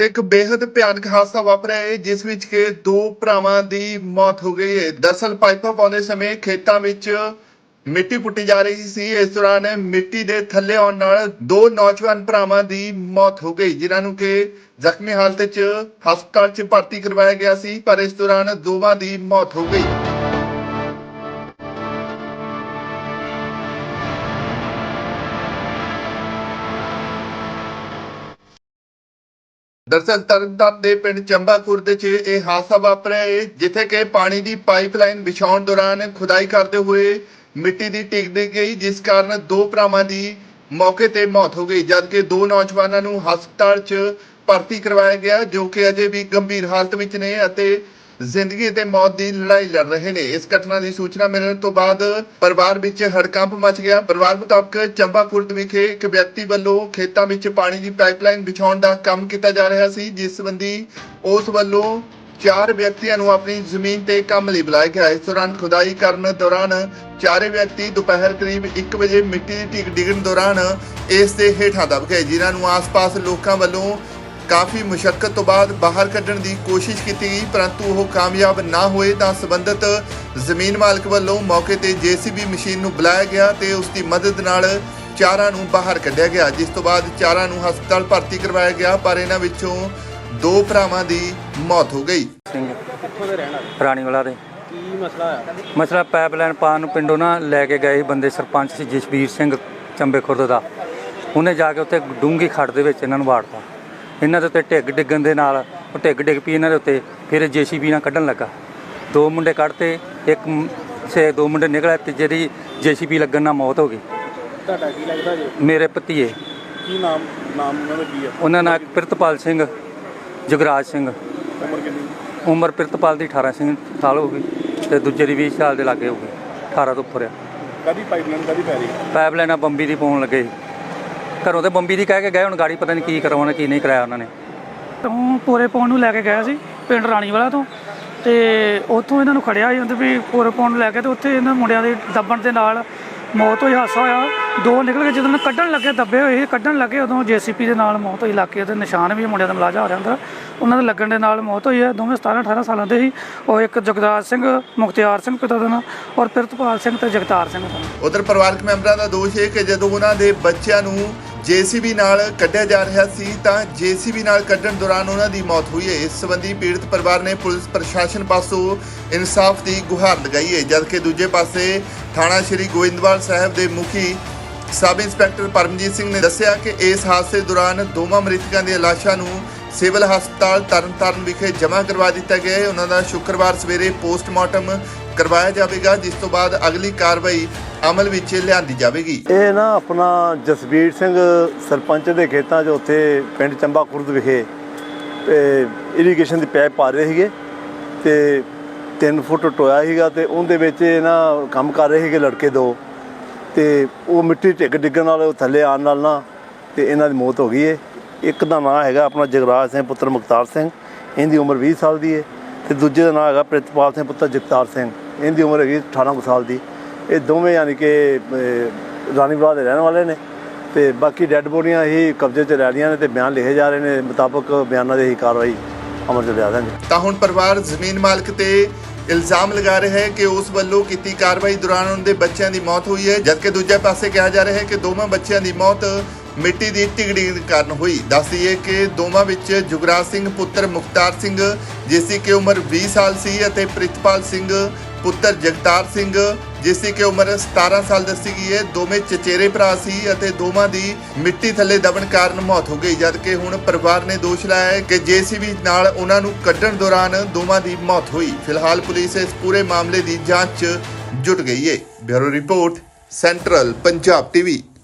ਇੱਕ ਬੇहद ਭਿਆਨਕ ਹਾਦਸਾ ਵਾਪਰਿਆ ਹੈ, ਜਿਸ ਵਿੱਚ ਕਿ ਦੋ ਭਰਾਵਾਂ ਦੀ ਮੌਤ ਹੋ ਗਈ ਹੈ। ਦਰਸਲ ਪਾਈਪਾਂ ਪਾਉਂਦੇ ਸਮੇਂ ਖੇਤਾਂ ਵਿੱਚ ਮਿੱਟੀ ਪੁੱਟੀ ਜਾ ਰਹੀ ਸੀ। ਇਸ ਦੌਰਾਨ ਮਿੱਟੀ ਦੇ ਥੱਲੇ ਆਉਣ ਨਾਲ ਦੋ ਨੌਜਵਾਨ ਭਰਾਵਾਂ ਦੀ ਮੌਤ ਹੋ ਗਈ, ਜਿਨ੍ਹਾਂ ਨੂੰ ਕਿ ਜ਼ਖਮੀ ਹਾਲਤ 'ਚ ਹਸਪਤਾਲ 'ਚ ਭਰਤੀ ਕਰਵਾਇਆ ਗਿਆ ਸੀ, ਪਰ ਇਸ ਦੌਰਾਨ ਦੋਵਾਂ ਦੀ ਮੌਤ ਹੋ ਗਈ। ਦਰਅਸਲ ਤਰਨਤਾਰਨ ਦੇ ਪਿੰਡ ਚੰਬਾਖੁਰ ਦੇ 'ਚ ਇਹ ਹਾਦਸਾ ਵਾਪਰਿਆ। ਹੈ ਜਿੱਥੇ ਕਿ ਪਾਣੀ ਦੀ ਪਾਈਪਲਾਈਨ ਵਿਛਾਉਣ ਦੌਰਾਨ ਖੁਦਾਈ ਕਰਦੇ ਹੋਏ ਮਿੱਟੀ ਦੀ ਟਿਕਦੀ ਗਈ, ਜਿਸ ਕਾਰਨ ਦੋ ਭਰਾਵਾਂ ਦੀ ਮੌਕੇ ਤੇ ਮੌਤ ਹੋ ਗਈ। ਜਦਕਿ ਦੋ ਨੌਜਵਾਨਾਂ ਨੂੰ ਹਸਪਤਾਲ 'ਚ ਭਰਤੀ ਕਰਵਾਇਆ ਗਿਆ, ਜੋ ਕਿ ਅਜੇ ਵੀ ਗੰਭੀਰ ਹਾਲਤ ਵਿੱਚ ਨੇ ਅਤੇ ਜ਼ਿੰਦਗੀ ਤੇ ਮੌਤ ਦੀ ਲੜਾਈ ਲੜ ਰਹੇ ਨੇ। ਇਸ ਘਟਨਾ ਦੀ ਸੂਚਨਾ ਮਿਲਣ ਤੋਂ ਬਾਅਦ ਪਰਿਵਾਰ ਵਿੱਚ ਹੜਕੰਪ ਮਚ ਗਿਆ। ਪਰਿਵਾਰ ਮੁਤਾਬਕ ਚੰਬਾਖੁਰਦ ਵਿਖੇ ਇੱਕ ਵਿਅਕਤੀ ਵੱਲੋਂ ਖੇਤਾਂ ਵਿੱਚ ਪਾਣੀ ਦੀ ਪਾਈਪਲਾਈਨ ਵਿਛਾਉਣ ਦਾ ਕੰਮ ਕੀਤਾ ਜਾ ਰਿਹਾ ਸੀ, ਜਿਸ ਸੰਬੰਧੀ ਉਸ ਵੱਲੋਂ ਚਾਰ ਵਿਅਕਤੀਆਂ ਨੂੰ ਆਪਣੀ ਜ਼ਮੀਨ ਤੇ ਕੰਮ ਲਈ ਬੁਲਾਇਆ ਗਿਆ। ਇਸ ਦੌਰਾਨ ਖੁਦਾਈ ਕਰਨ ਦੌਰਾਨ ਚਾਰੇ ਵਿਅਕਤੀ ਦੁਪਹਿਰ ਕਰੀਬ 1 ਵਜੇ ਮਿੱਟੀ ਦੀ ਢਿੱਗ ਡਿੱਗਣ ਦੌਰਾਨ ਇਸ ਦੇ ਹੇਠਾਂ ਦਬ ਗਏ, ਜਿਨ੍ਹਾਂ ਨੂੰ ਆਸ-ਪਾਸ ਲੋਕਾਂ ਵੱਲੋਂ ਕਾਫੀ ਮੁਸ਼ਕਲ ਤੋਂ ਬਾਅਦ ਬਾਹਰ ਕੱਢਣ ਦੀ ਕੋਸ਼ਿਸ਼ ਕੀਤੀ ਗਈ ਪਰੰਤੂ ਉਹ ਕਾਮਯਾਬ ਨਾ ਹੋਏ ਤਾਂ ਸੰਬੰਧਿਤ ਜ਼ਮੀਨ ਮਾਲਕ ਵੱਲੋਂ ਮੌਕੇ ਤੇ ਜੀਸੀਬੀ ਮਸ਼ੀਨ ਨੂੰ ਬੁਲਾਇਆ ਗਿਆ ਤੇ ਉਸ ਦੀ ਮਦਦ ਨਾਲ ਚਾਰਾਂ ਨੂੰ ਬਾਹਰ ਕੱਢਿਆ ਗਿਆ ਜਿਸ ਤੋਂ ਬਾਅਦ ਚਾਰਾਂ ਨੂੰ ਹਸਪਤਾਲ ਭਰਤੀ ਕਰਵਾਇਆ ਗਿਆ ਪਰ ਇਹਨਾਂ ਵਿੱਚੋਂ ਦੋ ਭਰਾਵਾਂ ਦੀ ਮੌਤ ਹੋ ਗਈ। ਸਿੰਘ। ਕਿੱਥੋਂ ਦੇ ਰਹਿਣ ਵਾਲੇ? ਰਾਣੀ ਵਾਲਾ ਦੇ। ਕੀ ਮਸਲਾ ਆ ਮਸਲਾ ਪਾਈਪਲਾਈਨ ਪਾਉਣ ਨੂੰ ਪਿੰਡੋਂ ਨਾ ਲੈ ਕੇ ਗਏ ਸੀ ਬੰਦੇ ਸਰਪੰਚ ਸੀ ਜਸਵੀਰ ਸਿੰਘ ਚੰਬੇ ਖੁਰਦ ਦਾ। ਉਹਨੇ ਜਾ ਕੇ ਉੱਥੇ ਡੂੰਗੀ ਖੱਡ ਦੇ ਵਿੱਚ ਇਹਨਾਂ ਨੂੰ ਵਾੜਤਾ। ਇਹਨਾਂ ਦੇ ਉੱਤੇ ਢਿੱਗ ਡਿੱਗਣ ਦੇ ਨਾਲ ਉਹ ਢਿੱਗ ਡਿੱਗ ਪਈ ਇਹਨਾਂ ਦੇ ਉੱਤੇ ਫਿਰ ਜੀਸੀਬੀ ਨਾਲ ਕੱਢਣ ਲੱਗਾ। ਦੋ ਮੁੰਡੇ ਕੱਢਤੇ ਇੱਕ ਸੇ ਦੋ ਮੁੰਡੇ ਨਿਕਲੇ ਤੇ ਜਿਹੜੀ ਜੀਸੀਬੀ ਲੱਗਣ ਨਾਲ ਮੌਤ ਹੋ ਗਈ। ਤੁਹਾਡਾ ਕੀ ਲੱਗਦਾ ਜੀ? ਮੇਰੇ ਭਤੀਏ। ਕੀ ਨਾਮ ਨਾਮ ਉਹਨਾਂ ਦਾ ਕੀ ਆ? ਉਹਨਾਂ ਨਾਲ ਪ੍ਰਿਤਪਾਲ ਸਿੰਘ ਜਗਰਾਜ ਸਿੰਘ। ਉਮਰ ਕਿੰਨੀ? ਉਮਰ ਪ੍ਰਿਤਪਾਲ ਦੀ 18 ਸਿੰਘ ਸਾਲ ਹੋ ਗਈ ਤੇ ਦੂਜੇ ਦੀ 20 ਸਾਲ ਦੇ ਲਾਗੇ ਹੋ ਗਈ 18 ਤੋਂ ਉੱਪਰ ਆ। ਕਦੀ ਪਾਈਪਲਾਈਨ ਕਦੀ ਪੈ ਰਹੀ? ਪਾਈਪਲਾਈਨਾਂ ਬੰਬੀ ਦੀ ਪਾਉਣ ਲੱਗੇ। ਘਰੋਂ ਤੇ ਬੰਬੀ ਦੀ ਕਹਿ ਕੇ ਗਏ ਹੁਣ ਗਾੜੀ ਪਤਾ ਨਹੀਂ ਕੀ ਕਰਵਾਉਣਾ ਕੀ ਨਹੀਂ ਕਰਾਇਆ ਉਹਨਾਂ ਨੇ। ਤੋਂ ਪੂਰੇ ਪਾਉਣ ਨੂੰ ਲੈ ਕੇ ਗਿਆ ਸੀ ਪਿੰਡ ਰਾਣੀਵਾਲਾ ਤੋਂ। ਤੇ ਉੱਥੋਂ ਇਹਨਾਂ ਨੂੰ ਖੜਿਆ ਸੀ ਉਹਦੇ ਵੀ ਪੂਰੇ ਪਾਉਣ ਨੂੰ ਲੈ ਕੇ ਤੇ ਉੱਥੇ ਇਹਨਾਂ ਮੁੰਡਿਆਂ ਦੇ ਦੱਬਣ ਦੇ ਨਾਲ ਮੌਤ ਹੋਈ ਹਾਸਾ ਹੋਇਆ। ਦੋ ਨਿਕਲ ਕੇ ਜਦੋਂ ਕੱਢਣ ਲੱਗੇ ਦੱਬੇ ਹੋਏ ਸੀ, ਕੱਢਣ ਲੱਗੇ ਉਦੋਂ ਜੀਸੀਪੀ ਦੇ ਨਾਲ ਮੌਤ ਹੋਈ ਇਲਾਕੇ ਉਹਦੇ ਨਿਸ਼ਾਨ ਵੀ ਮੁੰਡਿਆਂ ਦਾ ਮਲਾਜਾ ਹੋ ਰਿਹਾ ਅੰਦਰ। ਉਹਨਾਂ ਦੇ ਲੱਗਣ ਦੇ ਨਾਲ ਮੌਤ ਹੋਈ ਹੈ ਦੋਵੇਂ 17 18 ਸਾਲਾਂ ਦੇ ਸੀ। ਉਹ ਇੱਕ ਜਗਦਾਰ ਸਿੰਘ ਮੁਖਤਿਆਰ ਸਿੰਘ ਪਿਤਾ ਦਾ ਨਾਂ ਔਰ ਪ੍ਰਿਤਪਾਲ ਸਿੰਘ ਤੇ ਜਗਤਾਰ ਸਿੰਘ ਦਾ ਉਧਰ ਪਰਿਵਾਰਕ ਮੈਂਬਰਾਂ ਦਾ ਦੋਸ਼ ਹੈ ਕਿ ਜਦੋਂ ਉਹਨਾਂ ਦੇ ਬੱਚਿਆਂ ਨੂੰ ਜੀਸੀਬੀ ਨਾਲ ਕੱਢਿਆ ਜਾ ਰਿਹਾ ਸੀ ਤਾਂ ਜੀਸੀਬੀ ਨਾਲ ਕੱਢਣ ਦੌਰਾਨ ਉਹਨਾਂ ਦੀ ਮੌਤ ਹੋਈ ਹੈ। ਇਸ ਸੰਬੰਧੀ ਪੀੜਤ ਪਰਿਵਾਰ ਨੇ ਪੁਲਿਸ ਪ੍ਰਸ਼ਾਸਨ ਪਾਸੋਂ ਇਨਸਾਫ ਦੀ ਗੁਹਾਰ ਲਗਾਈ ਹੈ ਜਦਕਿ ਦੂਜੇ ਪਾਸੇ ਥਾਣਾ ਸ਼੍ਰੀ ਗੋਇੰਦਵਾਲ ਸਾਹਿਬ ਦੇ ਮੁਖੀ ਸਬ ਇੰਸਪੈਕਟਰ ਪਰਮਜੀਤ ਸਿੰਘ ਨੇ ਦੱਸਿਆ ਕਿ ਇਸ ਹਾਦਸੇ ਦੌਰਾਨ ਦੋਵਾਂ ਮ੍ਰਿਤਕਾਂ ਦੀਆਂ ਲਾਸ਼ਾਂ ਨੂੰ ਸਿਵਲ ਹਸਪਤਾਲ ਤਰਨਤਾਰਨ ਵਿਖੇ ਜਮ੍ਹਾਂ ਕਰਵਾ ਦਿੱਤਾ ਗਿਆ ਹੈ। ਉਹਨਾਂ ਦਾ ਸ਼ੁੱਕਰਵਾਰ ਸਵੇਰੇ ਪੋਸਟਮਾਰਟਮ ਕਰਵਾਇਆ ਜਾਵੇਗਾ, ਜਿਸ ਤੋਂ ਬਾਅਦ ਅਗਲੀ ਕਾਰਵਾਈ ਅਮਲ ਵਿੱਚ ਲਿਆਂਦੀ ਜਾਵੇਗੀ। ਇਹ ਨਾ ਆਪਣਾ ਜਸਵੀਰ ਸਿੰਘ ਸਰਪੰਚ ਦੇ ਖੇਤਾਂ 'ਚ ਉੱਥੇ ਪਿੰਡ ਚੰਬਾ ਖੁਰਦ ਵਿਖੇ ਇਰੀਗੇਸ਼ਨ ਦੀ ਪੈਪ ਪਾ ਰਹੇ ਸੀਗੇ, ਤੇ 3 ਫੁੱਟ ਟੋਇਆ ਸੀਗਾ ਤੇ ਉਹਦੇ ਵਿੱਚ ਇਹ ਨਾ ਕੰਮ ਕਰ ਰਹੇ ਸੀਗੇ ਲੜਕੇ ਦੋ, ਤੇ ਉਹ ਮਿੱਟੀ ਢਿੱਗ ਡਿੱਗਣ ਨਾਲ ਉਹ ਥੱਲੇ ਆਉਣ ਨਾਲ ਨਾ ਤੇ ਇਹਨਾਂ ਦੀ ਮੌਤ ਹੋ ਗਈ ਹੈ ਇੱਕ ਦਾ ਨਾਮ ਹੈਗਾ ਆਪਣਾ ਜਗਰਾਜ ਸਿੰਘ, ਪੁੱਤਰ ਮੁਖਤਾਰ ਸਿੰਘ, ਇਹਦੀ ਉਮਰ 20 ਸਾਲ ਦੀ ਹੈ ਤੇ ਦੂਜੇ ਦਾ ਨਾਮ ਹੈਗਾ ਪ੍ਰਿਤਪਾਲ ਸਿੰਘ, ਪੁੱਤਰ ਜਗਤਾਰ ਸਿੰਘ। ਇਹਦੀ ਉਮਰ ਹੈਗੀ 18 ਕੁ ਸਾਲ ਦੀ। ਇਹ ਦੋਵੇਂ ਯਾਨੀ ਕਿ ਅਹ, ਰਾਣੀਵਾਲਾ ਦੇ ਰਹਿਣ ਵਾਲੇ ਨੇ ਤੇ ਬਾਕੀ ਡੈੱਡ ਬੋਡੀਆਂ ਹੀ ਕਬਜ਼ੇ 'ਚ ਰਹਿ ਰਹੀਆਂ ਨੇ ਤੇ ਬਿਆਨ ਲਿਖੇ ਜਾ ਰਹੇ ਨੇ ਮੁਤਾਬਕ ਬਿਆਨਾਂ ਦੇ ਹੀ ਕਾਰਵਾਈ ਅਮਰ 'ਚ ਲਿਆ ਦਾਂਗੇ ਤਾਂ ਹੁਣ ਪਰਿਵਾਰ ਜ਼ਮੀਨ ਮਾਲਕ ਤੇ ਇਲਜ਼ਾਮ ਲਗਾ ਰਿਹਾ ਹੈ ਕਿ ਉਸ ਵੱਲੋਂ ਕੀਤੀ ਕਾਰਵਾਈ ਦੌਰਾਨ ਉਹਨਾਂ ਦੇ ਬੱਚਿਆਂ ਦੀ ਮੌਤ ਹੋਈ ਹੈ ਜਦਕਿ ਦੂਜੇ ਪਾਸੇ ਕਿਹਾ ਜਾ ਰਿਹਾ ਹੈ ਕਿ ਦੋਵਾਂ ਬੱਚਿਆਂ ਦੀ ਮੌਤ ਮਿੱਟੀ ਦੀ ਟਿਗੜੀ ਕਾਰਨ ਹੋਈ। ਦੱਸ ਦਈਏ ਕਿ ਦੋਵਾਂ ਵਿੱਚ ਜੁਗਰਾਜ ਸਿੰਘ, ਪੁੱਤਰ ਮੁਖਤਾਰ ਸਿੰਘ, ਜਿਸ ਦੀ ਕਿ ਉਮਰ 20 ਸਾਲ ਸੀ ਅਤੇ ਪ੍ਰਿਤਪਾਲ ਸਿੰਘ, ਪੁੱਤਰ ਜਗਤਾਰ ਸਿੰਘ, ਜਿਸ ਦੀ ਕਿ ਉਮਰ 17 ਸਾਲ ਦੱਸੀ ਗਈ ਹੈ। ਦੋਵੇਂ ਚਚੇਰੇ ਭਰਾ ਸੀ ਅਤੇ ਦੋਵਾਂ ਦੀ ਮਿੱਟੀ ਥੱਲੇ ਦਬਣ ਕਾਰਨ ਮੌਤ ਹੋ ਗਈ। ਜਦਕਿ ਹੁਣ ਪਰਿਵਾਰ ਨੇ ਦੋਸ਼ ਲਾਇਆ ਹੈ ਕਿ ਜੀਸੀਬੀ ਨਾਲ ਉਹਨਾਂ ਨੂੰ ਕੱਢਣ ਦੌਰਾਨ ਦੋਵਾਂ ਦੀ ਮੌਤ ਹੋਈ। ਫਿਲਹਾਲ ਪੁਲਿਸ ਇਸ ਪੂਰੇ ਮਾਮਲੇ ਦੀ ਜਾਂਚ 'ਚ ਜੁਟ ਗਈ ਹੈ। Bureau report, central Punjab TV.